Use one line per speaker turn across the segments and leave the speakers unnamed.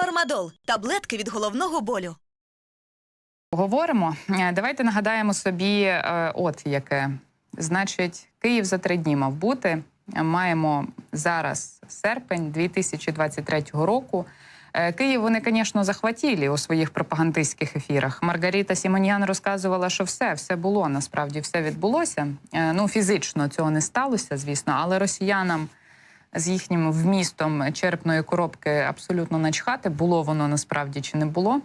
Фармадол таблетки від головного болю.
Говоримо. Е, Давайте нагадаємо собі, е, от яке. Значить, Київ за три дні мав бути. Маємо зараз серпень 2023 року. Е, Київ вони, звісно, захватили у своїх пропагандистських ефірах. Маргарита Сімоніан розказувала, що все, все було насправді все відбулося. Ну, фізично цього не сталося, звісно, але росіянам з їхнім вмістом черпної коробки абсолютно начхати, було воно насправді чи не було.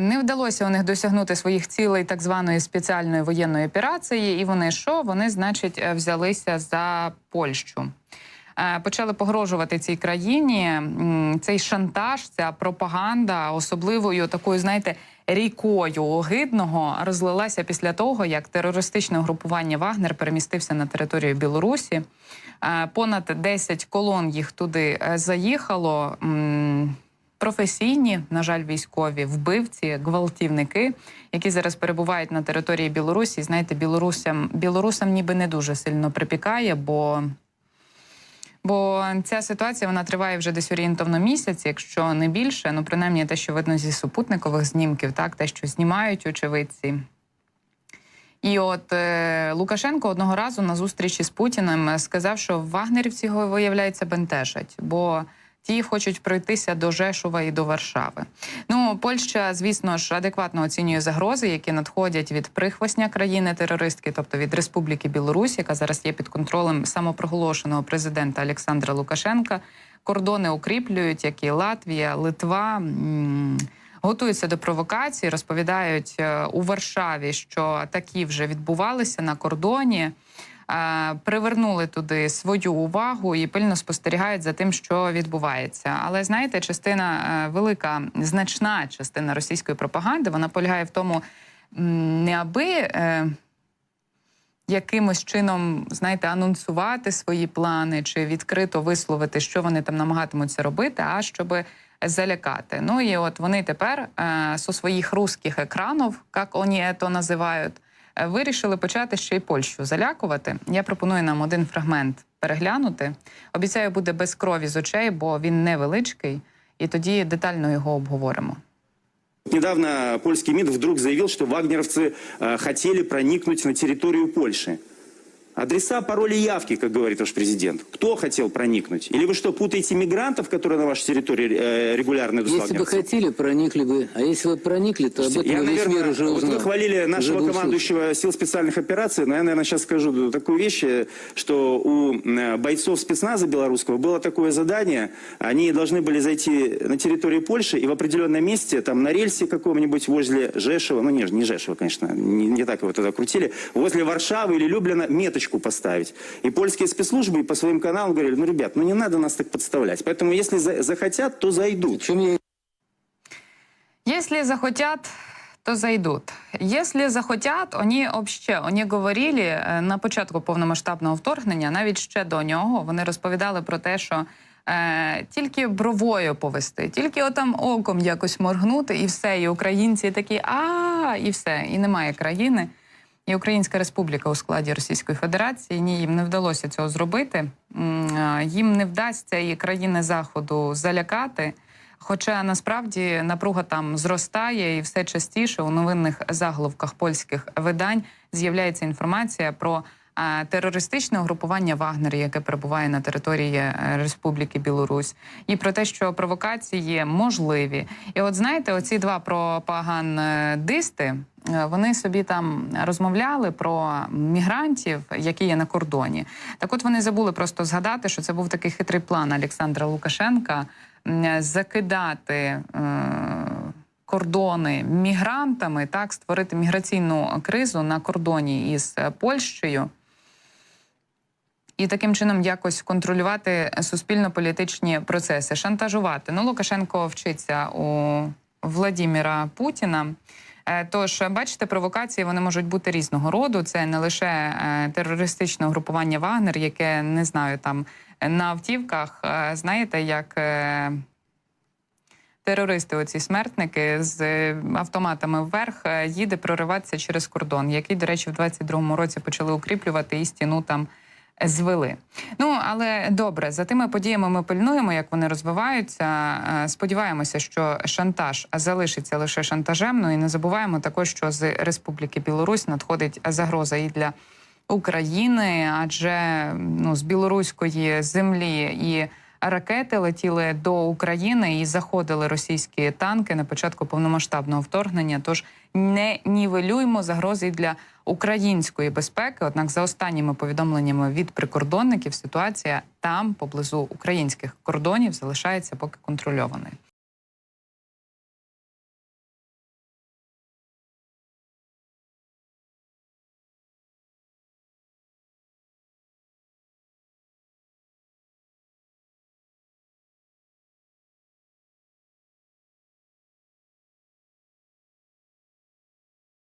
Не вдалося у них досягнути своїх цілей так званої спеціальної воєнної операції, і вони що? Вони, значить, е, взялися за Польщу. Е, Почали погрожувати цій країні. Цей шантаж, ця пропаганда, особливою такою, знаєте, рікою огидного розлилася після того, як терористичне групування Вагнер перемістився на територію Білорусі. Е, Понад 10 колон їх туди е, заїхало. Професійні, на жаль, військові вбивці, гвалтівники, які зараз перебувають на території Білорусі. Знаєте, білорусам, білорусам ніби не дуже сильно припікає, бо. Бо ця ситуація вона триває вже десь орієнтовно місяць, якщо не більше. Ну, принаймні, те, що видно зі супутникових знімків, так, те, що знімають очевидці. І от е, Лукашенко одного разу на зустрічі з Путіним сказав, що вагнерівці його виявляється бентежать, бо ті хочуть пройтися до Жешува і до Варшави. Ну, Польща, звісно ж, адекватно оцінює загрози, які надходять від прихвостня країни терористки, тобто від Республіки Білорусь, яка зараз є під контролем самопроголошеного президента Олександра Лукашенка. Кордони укріплюють, як і Латвія, Литва. Готуються до провокацій, розповідають е, у Варшаві, що такі вже відбувалися на кордоні. Е, Привернули туди свою увагу і пильно спостерігають за тим, що відбувається. Але знаєте, частина е, велика, значна частина російської пропаганди вона полягає в тому, не аби е, якимось чином, знаєте, анонсувати свої плани чи відкрито висловити, що вони там намагатимуться робити, а щоб залякати. Ну і от вони тепер е, зі своїх русських екранів, як вони це називають, вирішили почати ще й Польщу залякувати. Я пропоную нам один фрагмент переглянути. Обіцяю, буде без крові з очей, бо він невеличкий, і тоді детально його обговоримо.
Недавно польский МИД вдруг заявил, что вагнеровцы хотіли хотели проникнуть на территорию Польши. Адреса, пароли, явки, как говорит ваш президент. Кто хотел проникнуть? Или вы что, путаете мигрантов, которые на вашей территории э, регулярно с
Если бы хотели, проникли бы. А если бы проникли, то об этом
Я,
весь мир
наверное,
уже
вот
узнал.
вы хвалили
Уже
нашего командующего сил специальных операций, но я, наверное, сейчас скажу такую вещь, э, что у э, бойцов спецназа белорусского было такое задание, они должны были зайти на территорию Польши и в определенном месте, там на рельсе каком-нибудь возле Жешева, ну не, не Жешева, конечно, не, не так его тогда крутили, возле Варшавы или Люблина меточку поставить. И польские спецслужбы по своим каналам говорили, ну, ребят, ну не надо нас так подставлять. Поэтому если за- захотят, то зайдут.
Если захотят, то зайдут. Если захотят, вони вообще, вони говорили е, на початку повномасштабного вторгнення, навіть ще до нього, вони розповідали про те, що е, тільки бровою повести, тільки отам оком якось моргнути, і все. І українці такі а і все, і немає країни. І Українська Республіка у складі Російської Федерації ні, їм не вдалося цього зробити. Їм не вдасться і країни Заходу залякати. Хоча насправді напруга там зростає, і все частіше у новинних заголовках польських видань з'являється інформація про терористичне угрупування Вагнер, яке перебуває на території е, Республіки Білорусь, і про те, що провокації можливі. І от знаєте, оці два пропагандисти, е, вони собі там розмовляли про мігрантів, які є на кордоні. Так, от вони забули просто згадати, що це був такий хитрий план Олександра Лукашенка закидати. Е- Кордони мігрантами, так створити міграційну кризу на кордоні із е, Польщею, і таким чином якось контролювати суспільно-політичні процеси, шантажувати. Ну, Лукашенко вчиться у Владіміра Путіна. Е, Тож, бачите, провокації вони можуть бути різного роду. Це не лише е, терористичне угрупування Вагнер, яке не знаю там на автівках. е, Знаєте, як терористи, оці смертники з автоматами вверх їде прориватися через кордон, який, до речі, в 22-му році почали укріплювати і стіну там звели. Ну але добре, за тими подіями ми пильнуємо, як вони розвиваються. Е, Сподіваємося, що шантаж залишиться лише шантажем. Ну і не забуваємо також, що з Республіки Білорусь надходить загроза і для України, адже ну з білоруської землі і. Ракети летіли до України і заходили російські танки на початку повномасштабного вторгнення. Тож не нівелюймо загрози для української безпеки. Однак, за останніми повідомленнями від прикордонників, ситуація там, поблизу українських кордонів, залишається поки контрольованою.